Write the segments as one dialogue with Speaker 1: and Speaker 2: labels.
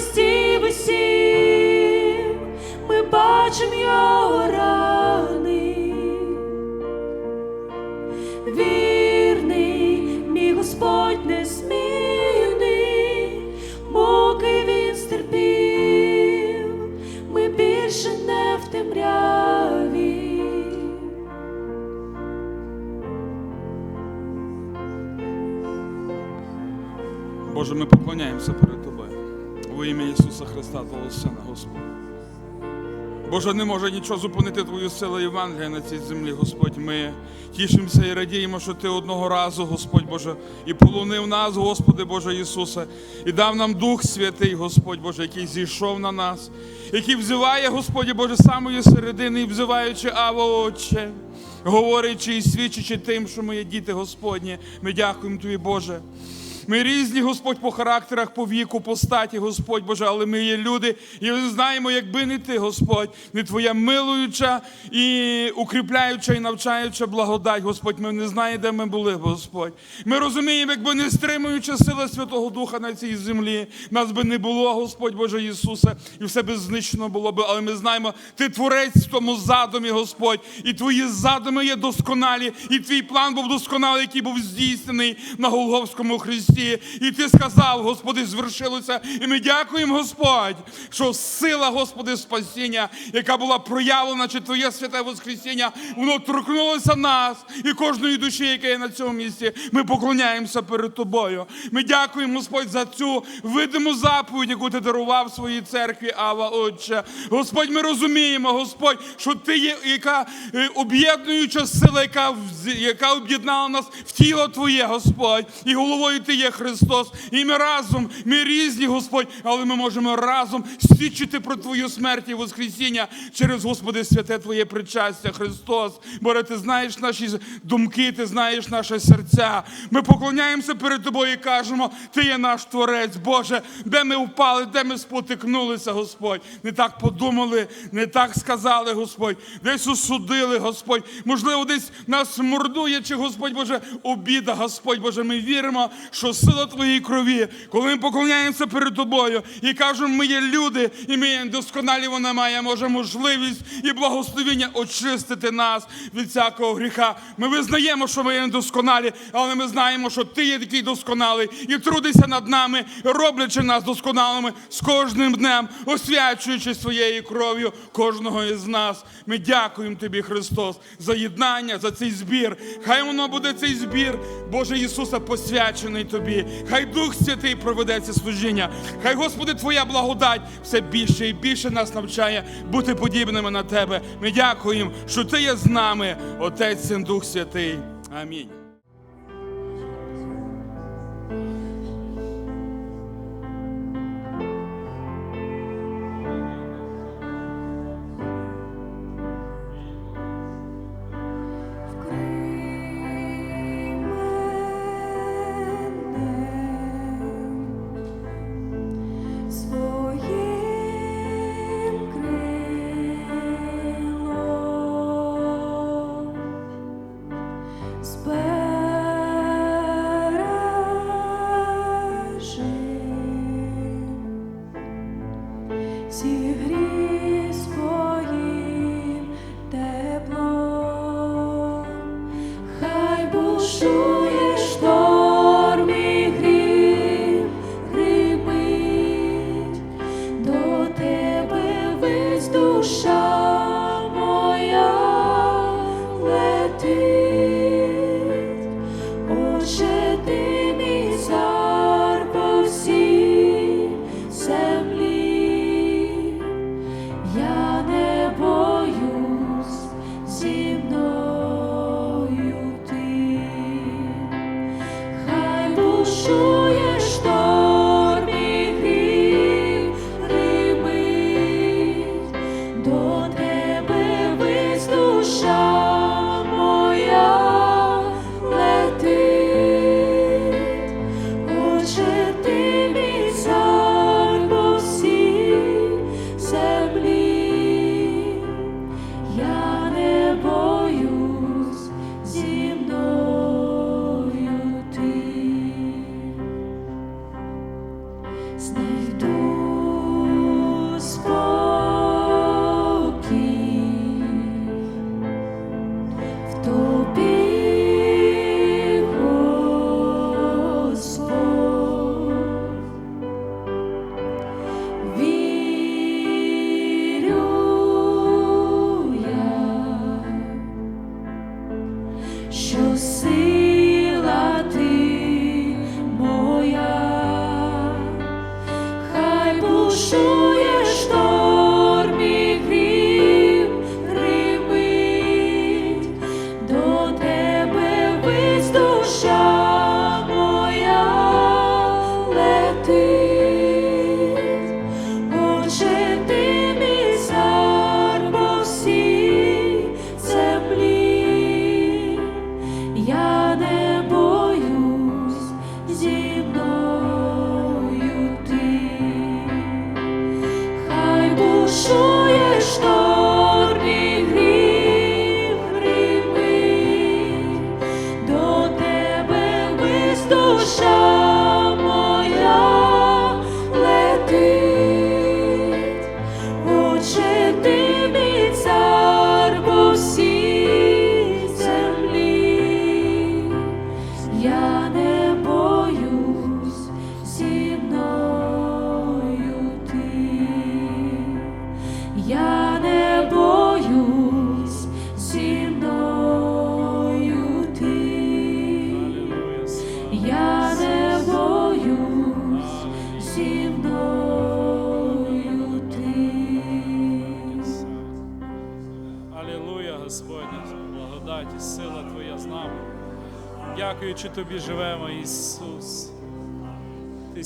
Speaker 1: на
Speaker 2: Боже, не може нічого зупинити Твою силу Євангелія на цій землі, Господь. Ми тішимося і радіємо, що Ти одного разу, Господь Боже, і полонив нас, Господи Боже Ісусе, і дав нам Дух Святий, Господь Боже, який зійшов на нас, який взиває, Господі Боже, самої середини, і взиваючи Ава Отче, говорячи і свідчачи тим, що ми є діти Господні. Ми дякуємо Тобі, Боже. Ми різні, Господь, по характерах, по віку, по статі, Господь Боже, але ми є люди, і ми знаємо, якби не ти, Господь, не Твоя милуюча і укріпляюча і навчаюча благодать, Господь, ми не знаємо, де ми були, Господь. Ми розуміємо, якби не стримуюча сила Святого Духа на цій землі, нас би не було, Господь Боже Ісусе, і все би знищено було би. Але ми знаємо, Ти творець в тому задумі, Господь, і Твої задуми є досконалі, і твій план був досконалий, який був здійснений на Голговському Христі. І ти сказав, Господи, звершилося. І ми дякуємо, Господь, що сила, Господи, спасіння, яка була проявлена, чи Твоє святе Воскресіння, воно торкнулося нас і кожної душі, яка є на цьому місці. Ми поклоняємося перед Тобою. Ми дякуємо, Господь, за цю видиму заповідь, яку ти дарував своїй церкві, Ава, Отче. Господь, ми розуміємо, Господь, що Ти є яка е, об'єднуюча сила, яка, яка об'єднала нас в тіло Твоє, Господь. І головою Ти є Христос. І ми разом, ми різні, Господь, але ми можемо разом свідчити про Твою смерть і Воскресіння через, Господи, святе Твоє причастя, Христос. Боже, Ти знаєш наші думки, Ти знаєш наше серця. Ми поклоняємося перед Тобою і кажемо, Ти є наш Творець, Боже, де ми впали, де ми спотикнулися, Господь. Не так подумали, не так сказали, Господь. Десь осудили, Господь. Можливо, десь нас мордує, чи Господь Боже, обіда, Господь Боже. Ми віримо, що сила Твоєї крові, коли ми поклоняємося перед Тобою і кажемо, ми є люди, і ми є досконалі, вона має може можливість і благословення очистити нас від всякого гріха. Ми визнаємо, що ми є недосконалі, але ми знаємо, що Ти є такий досконалий і трудишся над нами, роблячи нас досконалими з кожним днем, освячуючи своєю кров'ю кожного із нас. Ми дякуємо Тобі, Христос, за єднання, за цей збір. Хай воно буде цей збір, Боже Ісуса, посвячений Тобі.
Speaker 1: Тобі. Хай Дух Святий проведе це служіння. Хай, Господи, Твоя благодать все більше і більше нас навчає бути подібними на Тебе. Ми дякуємо, що Ти є з нами, Отець, Син, Дух Святий. Амінь.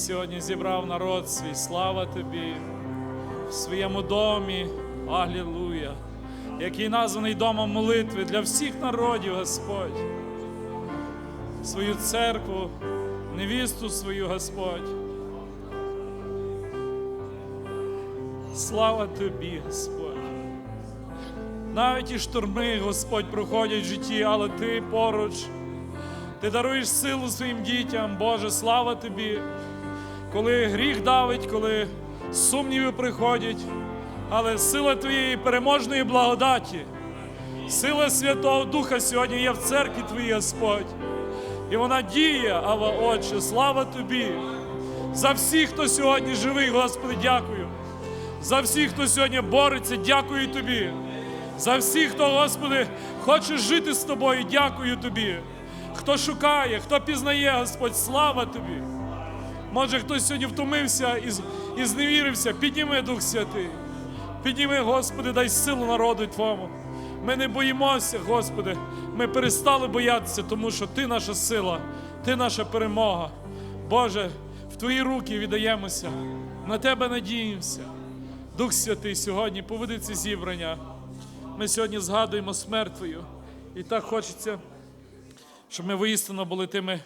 Speaker 3: Сьогодні зібрав народ свій, слава Тобі в своєму домі. Алілуя. Який названий домом молитви для всіх народів, Господь. Свою церкву, невісту свою, Господь. Слава Тобі, Господь. Навіть і шторми, Господь, проходять в житті, але Ти поруч. Ти даруєш силу своїм дітям, Боже, слава Тобі. Коли гріх давить, коли сумніви приходять, але сила Твоєї переможної благодаті, сила Святого Духа сьогодні є в церкві Твоїй, Господь. І вона діє, Ава Отче, слава Тобі. За всіх, хто сьогодні живий, Господи, дякую. За всіх, хто сьогодні бореться, дякую Тобі. За всіх, хто, Господи, хоче жити з тобою, дякую Тобі. хто шукає, хто пізнає, Господь, слава тобі. Може, хтось сьогодні втомився і, і зневірився, підніми Дух Святий. Підніми, Господи, дай силу народу Твому. Ми не боїмося, Господи. Ми перестали боятися, тому що Ти наша сила, Ти наша перемога. Боже, в Твої руки віддаємося, на Тебе надіємося. Дух Святий сьогодні поведи це зібрання. Ми сьогодні згадуємо смерть Твою. І так хочеться, щоб ми воістину були тими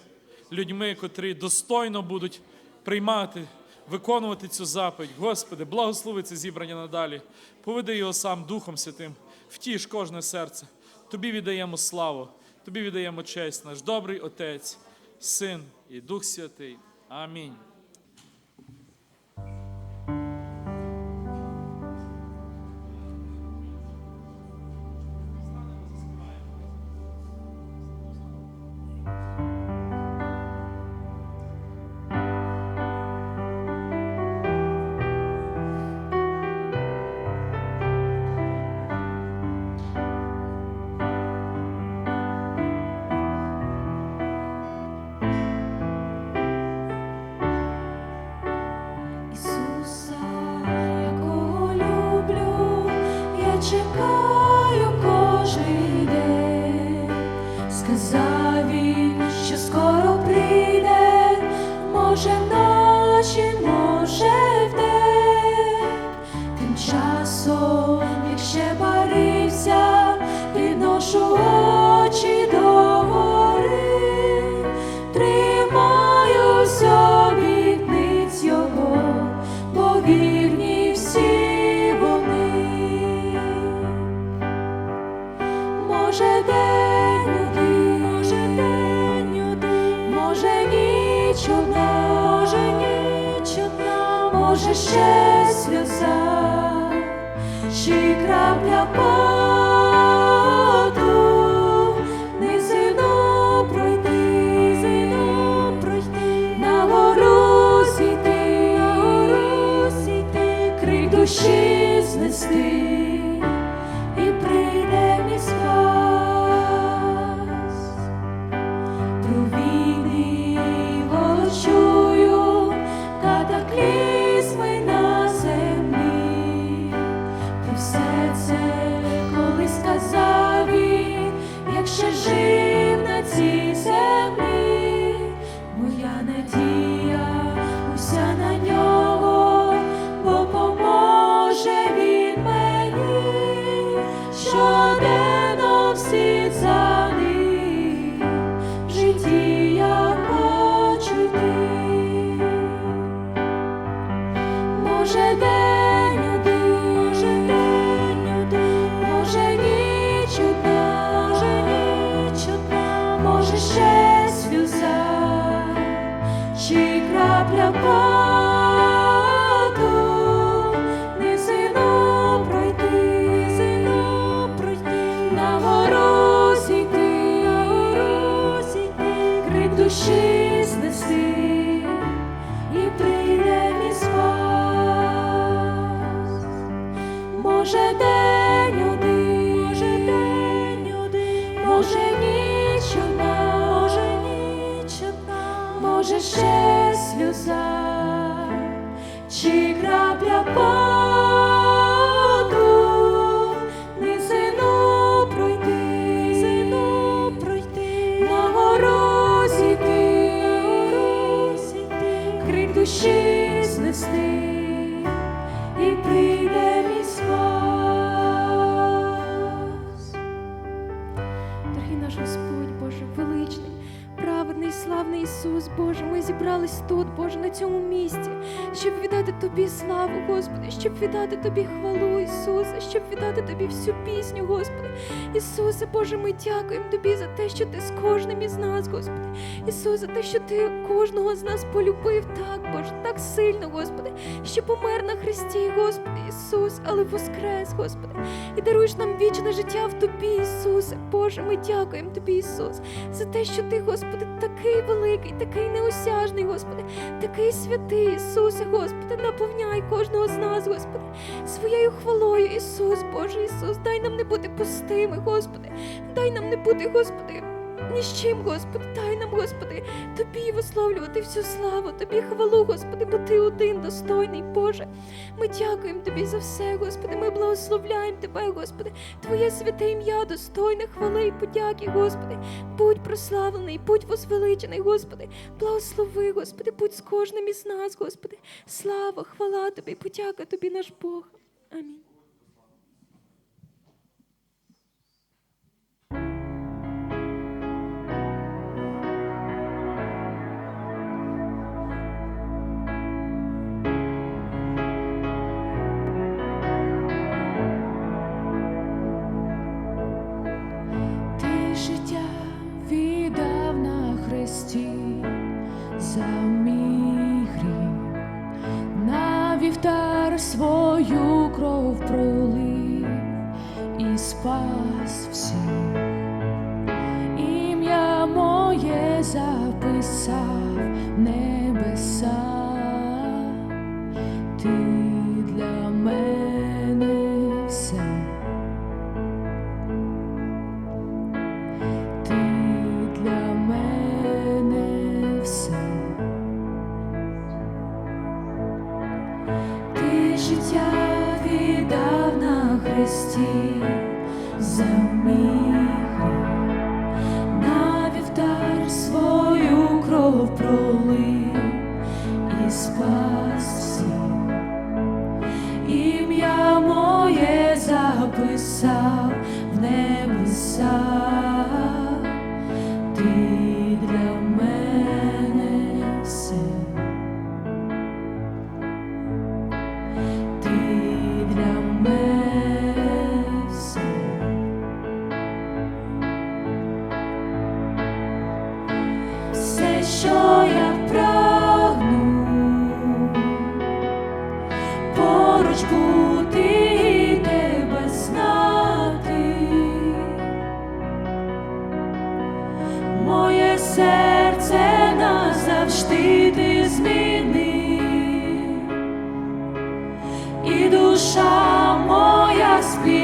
Speaker 3: людьми, котрі достойно будуть приймати, виконувати цю заповідь. Господи, благослови це зібрання надалі. Поведи його сам Духом Святим, втіш кожне серце. Тобі віддаємо славу, тобі віддаємо честь, наш добрий Отець, Син і Дух Святий. Амінь.
Speaker 1: Ніч одна, може ще сльоза, чи крапля поту, низину пройти, низину пройти, на гору зійти, на гору зійти, крик душі знести всі за
Speaker 4: віддати Тобі всю пісню, Господи. Ісусе, Боже, ми дякуємо Тобі за те, що Ти з кожним із нас, Господи. Ісусе, те, що Ти кожного з нас полюбив так, Боже, так сильно, Господи, що помер на Христі, Господи, Ісус, але воскрес, Господи, і даруєш нам вічне життя в Тобі, Ісусе. Боже, ми дякуємо Тобі, Ісус, за те, що Ти, Господи, такий великий, такий неосяжний, Господи, такий святий, Ісусе, Господи, наповняй кожного з нас, Господи, своєю хвалою, Ісус, Боже, Ісус, дай нам не бути пустими, Господи, дай нам не бути, Господи, ні з чим, Господи, дай нам, Господи, Тобі висловлювати всю славу, Тобі хвалу, Господи, бо Ти один достойний, Боже. Ми дякуємо Тобі за все, Господи. Ми благословляємо Тебе, Господи, Твоє святе ім'я достойне, хвали і подяки, Господи. Будь прославлений, будь возвеличений, Господи. Благослови, Господи, будь з кожним із нас, Господи. Слава, хвала Тобі, подяка Тобі, наш Бог. Амінь.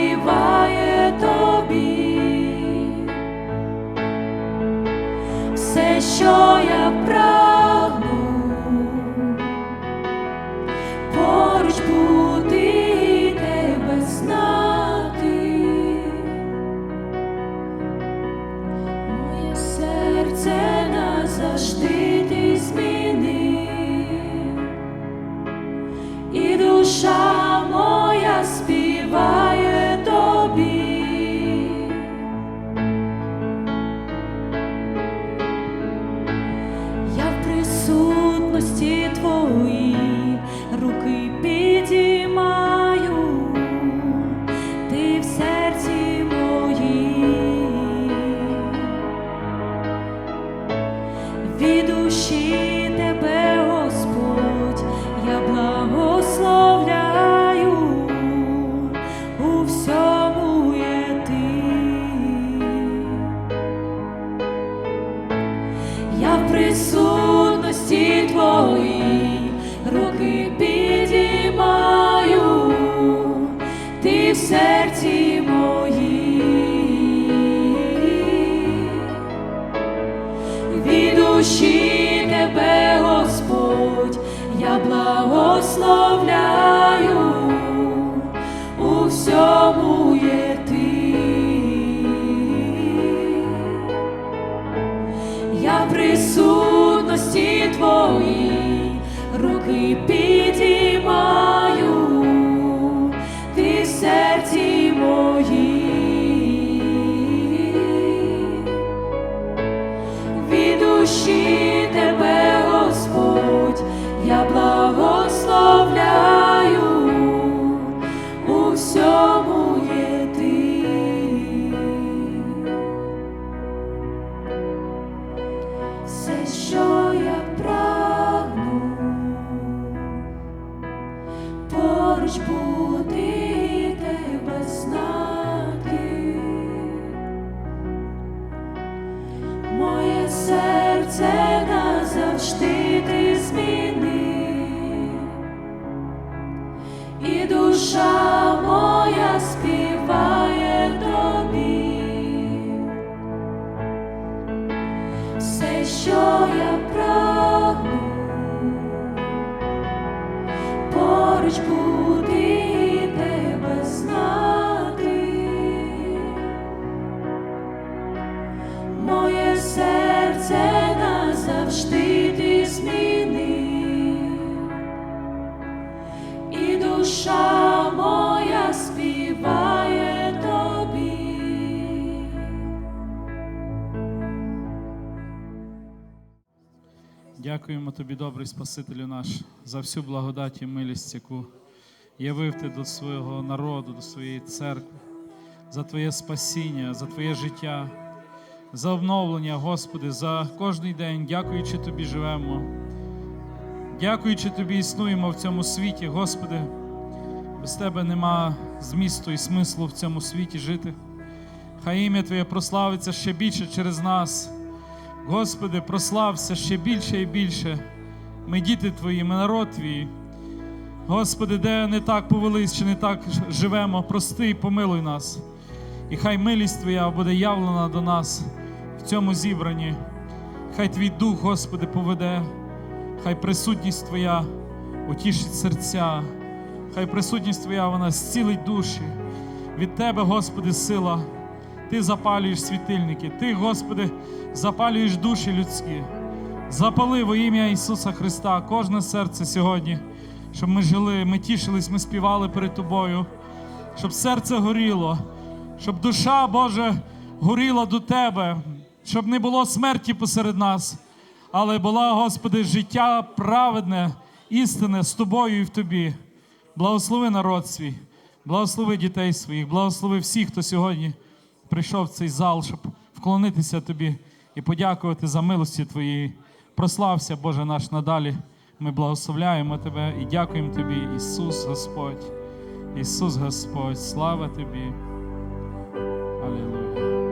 Speaker 1: співає тобі, все, що я
Speaker 3: прав. she добрий Спасителю наш, за всю благодать і милість, яку явив ти до свого народу, до своєї церкви, за Твоє спасіння, за Твоє життя, за обновлення, Господи, за кожний день, дякуючи Тобі, живемо. Дякуючи Тобі, існуємо в цьому світі, Господи. Без Тебе нема змісту і смислу в цьому світі жити. Хай ім'я Твоє прославиться ще більше через нас. Господи, прослався ще більше і більше. Ми діти Твої, ми народ Твій. Господи, де не так повелись чи не так живемо, прости і помилуй нас. І хай милість Твоя буде явлена до нас в цьому зібранні. Хай Твій Дух, Господи, поведе, хай присутність Твоя утішить серця, хай присутність Твоя вона зцілить душі. Від Тебе, Господи, сила. Ти запалюєш світильники, Ти, Господи, запалюєш душі людські. Запали во ім'я Ісуса Христа кожне серце сьогодні, щоб ми жили, ми тішились, ми співали перед Тобою, щоб серце горіло, щоб душа Боже горіла до Тебе, щоб не було смерті посеред нас, але була, Господи, життя праведне, істинне з Тобою і в Тобі. Благослови народ свій, благослови дітей своїх, благослови всіх, хто сьогодні прийшов в цей зал, щоб вклонитися тобі і подякувати за милості Твої. Прослався, Боже наш надалі. Ми благословляємо Тебе і дякуємо Тобі, Ісус Господь. Ісус Господь, слава Тобі. Алілуя.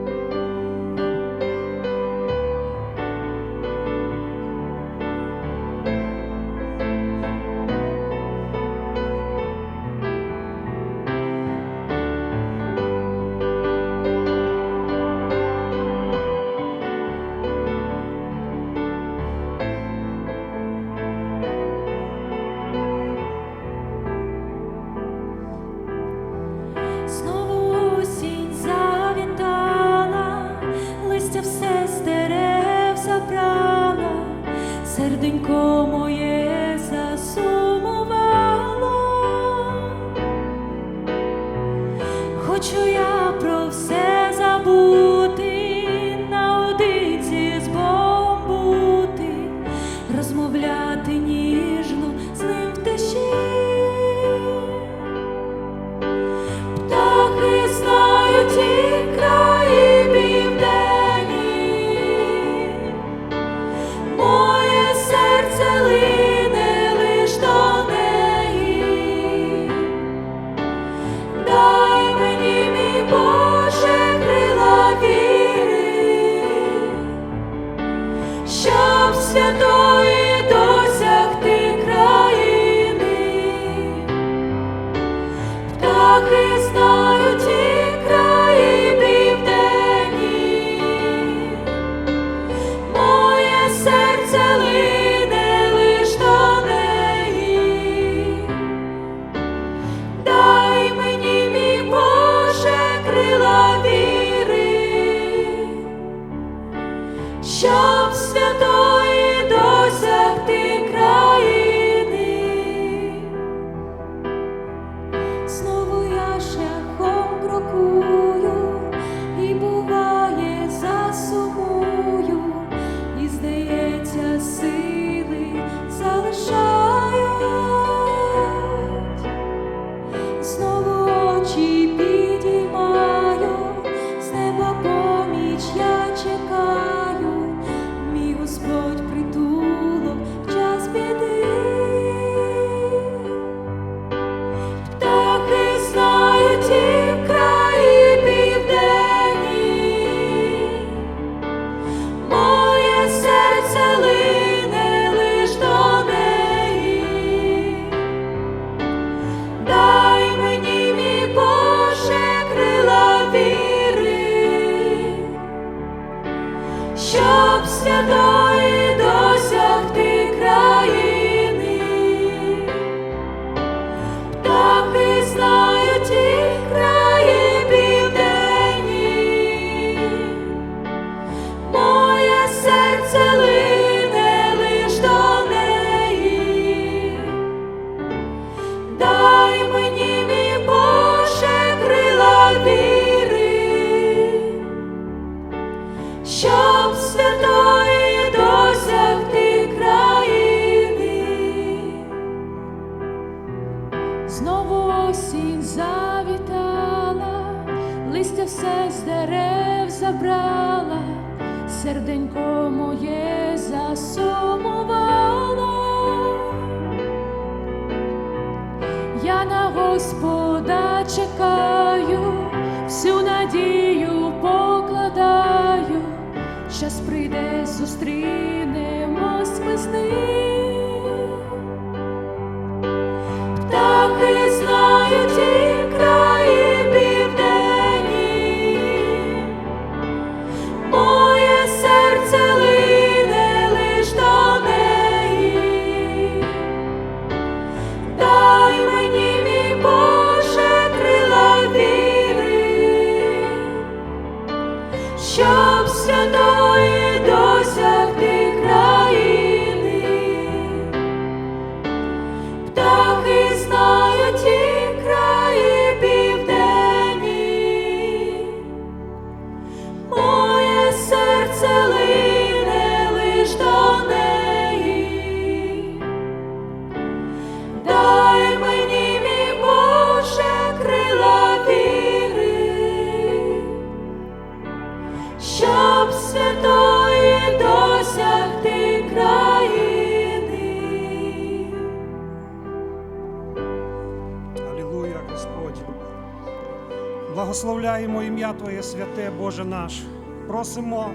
Speaker 5: Святе, Боже наш. Просимо,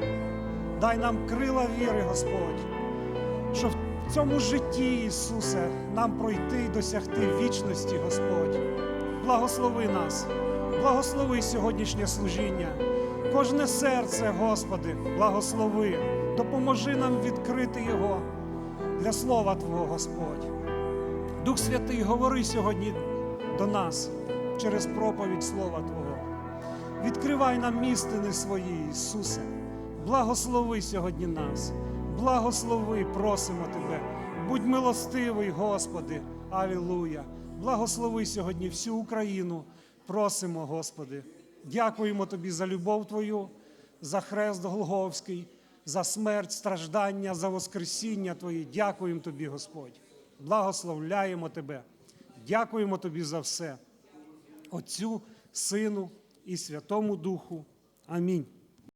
Speaker 5: дай нам крила віри, Господь, щоб в цьому житті, Ісусе, нам пройти і досягти вічності, Господь. Благослови нас, благослови сьогоднішнє служіння, кожне серце, Господи, благослови, допоможи нам відкрити Його для Слова Твого, Господь. Дух Святий, говори сьогодні до нас через проповідь Слова Твого. Відкривай нам істини свої, Ісусе. Благослови сьогодні нас. Благослови, просимо Тебе. Будь милостивий, Господи. Алілуя. Благослови сьогодні всю Україну. Просимо, Господи. Дякуємо Тобі за любов Твою, за хрест Голговський, за смерть, страждання, за Воскресіння Твоє. Дякуємо Тобі, Господь. Благословляємо Тебе. Дякуємо Тобі за все. Отцю, Сину і Святому Духу. Амінь.